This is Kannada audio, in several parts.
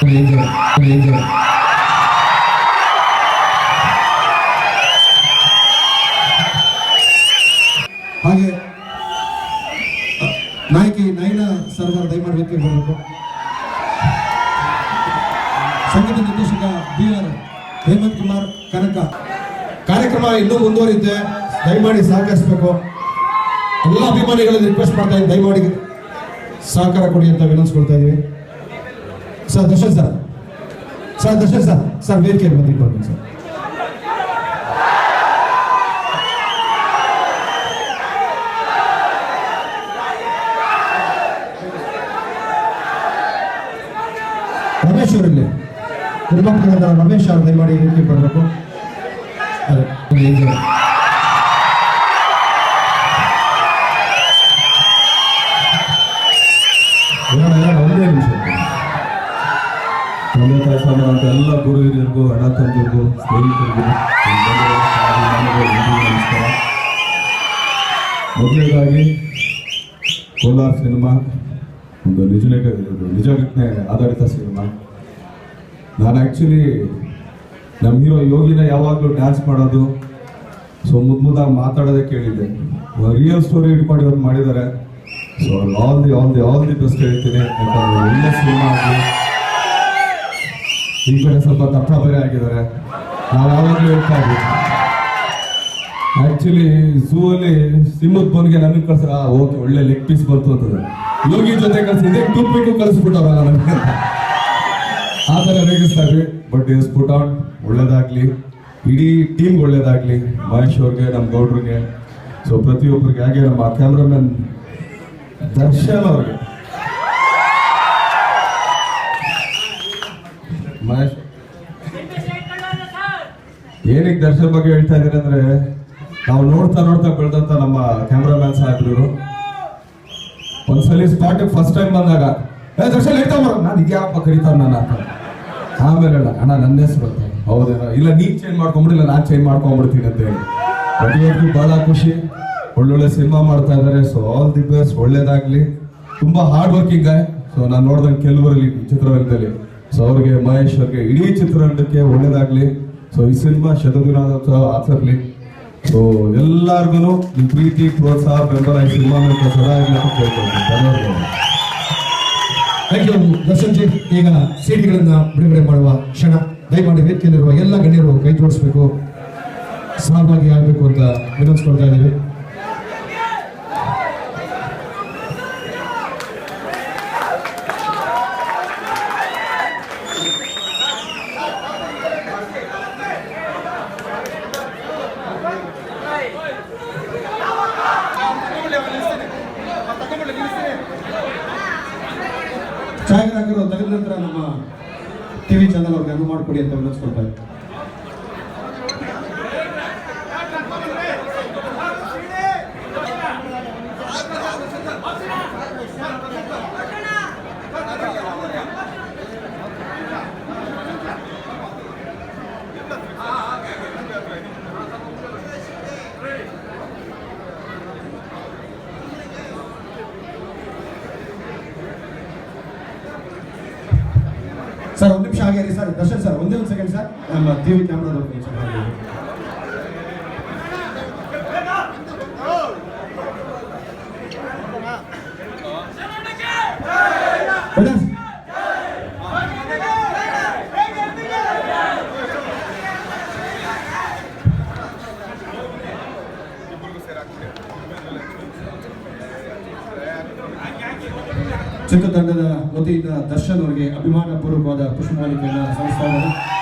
ಹೇಳಿದ್ರು ಹಾಗೆ ನಾಯಕಿ ನೈನಾ ಸರ್ವರ್ ದಯಮಾಡಬೇಕು ಹೇಳಬೇಕು ಸಂಗೀತ ನಿರ್ದೇಶಕ ಬಿ ಆರ್ ಹೇಮಂತ್ ಕುಮಾರ್ ಕನಕ. ಕಾರ್ಯಕ್ರಮ ಇನ್ನೂ ಮುಂದುವರಿಯುತ್ತೆ. ದಯಮಾಡಿ ಸಹಕರಿಸಬೇಕು. ಎಲ್ಲ ಅಭಿಮಾನಿಗಳಲ್ಲಿ ರಿಕ್ವೆಸ್ಟ್ ಮಾಡ್ತಾ ಇದ್ದೀನಿ. ದಯಮಾಡಿ ಸಹಕಾರ ಕೊಡಿ ಅಂತ ವಿನಂತಿಸ್ಕೊಳ್ತಾ ಇದ್ದೀವಿ sir, Darshan sir. Sir, Darshan sir. Sir, ವೇದಿಕೆ ಬಂದಿದ್ದು ಬರ್ತೀನಿ ಸರ್. ರಮೇಶ್ ಅವರಲ್ಲಿ. ನಿರ್ಮಾಪಕರಾದ ರಮೇಶ್ ಅವರು, ದಯಮಾಡಿ ಹೇಳಿಕೆ ಬರಬೇಕು. ಅದೇ ತಾಯಿ ಸಮಾನ ಎಲ್ಲ ಗುರು ಹಿರಿಯರಿಗೂ ಅಣ್ಣ ನಮಸ್ಕಾರ ಮೊದಲನೇದಾಗಿ ಕೋಲಾರ ಸಿನಿಮಾ, ಒಂದು ನಿಜ ನಿಜ ಘಟನೆ ಆಧಾರಿತ ಸಿನಿಮಾ. ನಾನು ಆ್ಯಕ್ಚುಲಿ ನಮ್ಮ ಹೀರೋ ಯೋಗಿನ ಯಾವಾಗಲೂ ಡ್ಯಾನ್ಸ್ ಮಾಡೋದು, ಸೊ ಮುದ್ದು ಮುದ್ದಾಗಿ ಮಾತಾಡೋದೇ ಕೇಳಿದ್ದೆ. ರಿಯಲ್ ಸ್ಟೋರಿ ಇಟ್ಕೊಂಡು ಇವತ್ತು ಮಾಡಿದ್ದಾರೆ. So all the all the all the best ಹೇಳ್ತೀನಿ ಯಾಕಂದ್ರೆ ಒಳ್ಳೆ ಸಿನಿಮಾ ಆಗಲಿ ಈ ಕಡೆ ಸ್ವಲ್ಪ ತಪ್ಪ ಬೇರೆ ಆಗಿದ್ದಾರೆ. ನಾವು ಯಾವಾಗಲೂ ಹೇಳ್ತಾ ಇದ್ವಿ ಆಕ್ಚುಲಿ ಝೂ ಅಲ್ಲಿ ಸಿಂಹದ ಬೋನ್ಗೆ ನನಗೆ ಕಳ್ಸ್ರ ಓಕೆ ಒಳ್ಳೆ ಲೆಗ್ ಪೀಸ್ ಬಂತು ಅಂತಂದ್ರೆ. ಯೋಗಿ ಜೊತೆ ಕಳ್ಸಿ, ಇದೇ ಟೂಪಿಗೂ ಕಳಿಸ್ಬಿಟ್ಟವ್ರಲ್ಲ ನನಗೆ ಆ ಥರ ರೇಗಿಸ್ತಾ ಇದ್ವಿ. ಬಟ್ ಇಸ್ ಪುಟ್ ಆನ್ ಒಳ್ಳೇದಾಗಲಿ. ಇಡೀ ಟೀಮ್ ಒಳ್ಳೇದಾಗ್ಲಿ. ಮಹೇಶ್ ಅವ್ರಿಗೆ ನಮ್ಮ ಗೌಡ್ರಿಗೆ. ಸೊ ಪ್ರತಿಯೊಬ್ಬರಿಗೆ, ಹಾಗೆ ನಮ್ಮ ಕ್ಯಾಮ್ರಾಮನ್ ದರ್ಶನ್ ಅವ್ರಿಗೆ. ಮಹೇಶ್. ಏನಕ್ಕೆ ದರ್ಶನ್ ಬಗ್ಗೆ ಹೇಳ್ತಾ ಇದ್ದೀನಿ ಅಂದ್ರೆ, ನಾವು ನೋಡ್ತಾ ನೋಡ್ತಾ ಬೆಳೆದಂತ ನಮ್ಮ ಕ್ಯಾಮ್ರಾಮ್ಯಾನ್ ಸಾಹೇಬ್ರು ಒಂದ್ಸಲಿ ಸ್ಪಾಟ್ ಫಸ್ಟ್ ಟೈಮ್ ಬಂದಾಗ, ಏ ದರ್ಶನ್ ಹೇಳ್ತಾ ಬರೋ ನಾನು ಇದ್ಯಾಪ ಕರೀತಾವ ನಾನು ಆಮೇಲೆ ಹೇಳ, ಅಣ್ಣ ನನ್ನ ಹೆಸರು ಅಂತ ಹೌದೇನೋ? ಇಲ್ಲ, ನೀನ್ ಚೇಂಜ್ ಮಾಡ್ಕೊಂಬಿಡಿಲ್ಲ ನಾನು ಚೇಂಜ್ ಮಾಡ್ಕೊಂಡ್ಬಿಡ್ತೀನಿ ಅಂತ ಹೇಳಿ. ಬಹಳ ಖುಷಿ. ಒಳ್ಳೊಳ್ಳೆ ಸಿನಿಮಾ ಮಾಡ್ತಾ ಇದ್ದಾರೆ ಸೊ ಆಲ್ ದಿ ಬೆಸ್ಟ್ ಒಳ್ಳೇದಾಗ್ಲಿ. ತುಂಬಾ ಹಾರ್ಡ್ ವರ್ಕಿಂಗ್ ಗಾಯ್ ಸೊ ನಾನು ನೋಡ್ದಂಗೆ ಕೆಲವರಲ್ಲಿ ಚಿತ್ರರಂಗದಲ್ಲಿ. ಸೊ ಅವ್ರಿಗೆ, ಮಹೇಶ್ ಅವ್ರಿಗೆ ಇಡೀ ಚಿತ್ರರಂಗಕ್ಕೆ ಒಳ್ಳೇದಾಗ್ಲಿ. ಸೊ ಈ ಸಿನಿಮಾ ಶತದಿನೋತ್ಸವ ಆಚರ್ಲಿ. ಸೊ ಎಲ್ಲಾರ್ಗು ಪ್ರೀತಿ, ಪ್ರೋತ್ಸಾಹ, ಬೆಂಬಲ ಈ ಸಿನಿಮಾ ಸದಾ ಈಗ ಸಿಡಿಗಳನ್ನ ಬಿಡುಗಡೆ ಮಾಡುವ ಕ್ಷಣ. ದಯಮಾಡಿ ವೇದಿಕೆಯಲ್ಲಿರುವ ಎಲ್ಲ ಗಣ್ಯರು ಕೈ ಜೋಡಿಸ್ಬೇಕು. ಸಹಭಾಗಿ ಆಗಬೇಕು ಅಂತ ವಿನಂತಿಸ್ಕೊಳ್ತಾ ಇದ್ದೀವಿ. ಛಾಯಾಗ್ರಾಹಕರು ತೆಗೆದ ನಂತರ ನಮ್ಮ ಟಿವಿ ಚಾನಲ್ ಅವ್ರಿಗೆ ಅನುವು ಮಾಡಿಕೊಡಿ ಅಂತ ವಿನಂತಿಸ್ಕೊಳ್ತಾ ಇದ್ದೀವಿ ಸರ್ ಒಂದು ನಿಮಿಷ ಆಗಿರಿ ಸರ್. ದರ್ಶನ್ ಸರ್ ಒಂದೇ ಒಂದು ಸೆಕೆಂಡ್ ಸರ್. ನಮ್ಮ ಟಿವಿ ಕ್ಯಾಮ್ರಾದವ್ರಿಗೆ ಸ್ವಲ್ಪ ಚಿತ್ರತಂಡದ ವತಿಯಿಂದ ದರ್ಶನ್ ಅವರಿಗೆ ಅಭಿಮಾನ ಪೂರ್ವಕವಾದ ಪುಷ್ಪಮಾಲಿಕೆಯನ್ನು ಸಲ್ಲಿಸ್ತಾ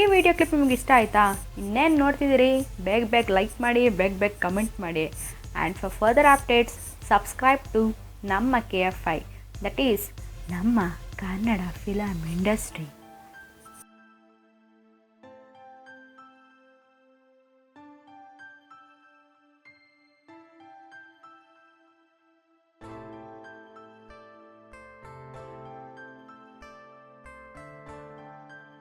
ಈ ವಿಡಿಯೋ ಕ್ಲಿಪ್ ನಿಮ್ಗೆ ಇಷ್ಟ ಆಯಿತಾ? ಇನ್ನೇನು ನೋಡ್ತಿದ್ದೀರಿ? ಬೇಗ ಬೇಗ ಲೈಕ್ ಮಾಡಿ, ಬೇಗ ಬೇಗ ಕಮೆಂಟ್ ಮಾಡಿ. And for further updates subscribe to ನಮ್ಮ K F I that is ನಮ್ಮ ಕನ್ನಡ ಫಿಲಮ್ ಇಂಡಸ್ಟ್ರಿ